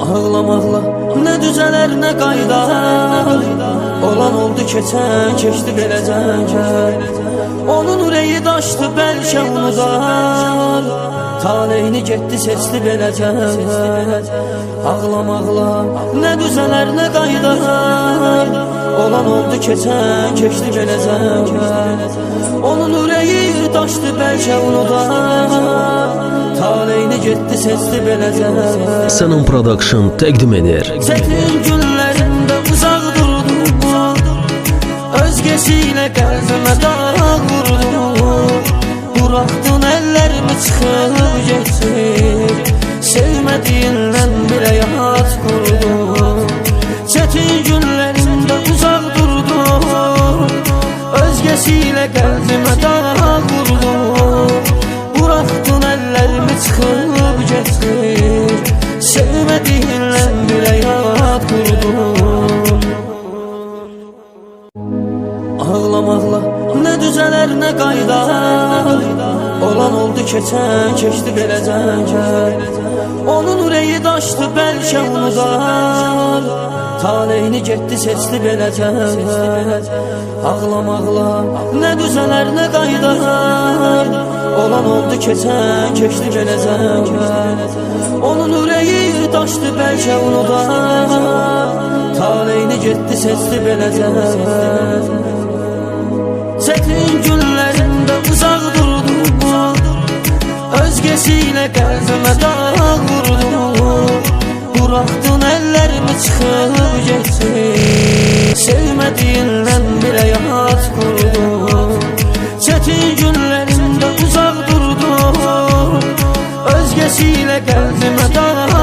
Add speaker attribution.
Speaker 1: Ağlamakla ne düzeler ne kaydar Olan oldu keçen keçti beləcək Onun ürəyi daşdı bəlkə unudar. Taleyini getdi seçdi beləcək Ağlamakla ne düzeler ne kaydar Olan oldu keçen keçdi beləcək Onun ürəyi daşdı bəlkə unudar taleyni getdi seçdi beləcə
Speaker 2: Sənin Production təqdim edir
Speaker 1: Çətin günlərində uzaq durdum Özgəsi ilə qəlbimə daraq vurdum. Buraxdın əllərimi çıxıb getsin Sevmədiyindən belə yat qurdum Çətin günlərində uzaq durdum. Özgəsi ilə qəlbimə daraq çıkıp getir Sevmediğinle bile yat kurdum Ağlamakla ne düzeler ne kaydar Olan oldu keçen keçti beləcək Onun ürəyi daşdı bəlkə unudar Taleyini getdi seçdi beləcək Ağlamakla ne düzeler ne kaydar Olan oldu keçen keçdi beləcək Onun ürəyi daşdı bəlkə unudar Taleyini getdi seçdi beləcək Çetin günlerinde uzak durdum. Özgesiyle kalbime dağ decirle que él me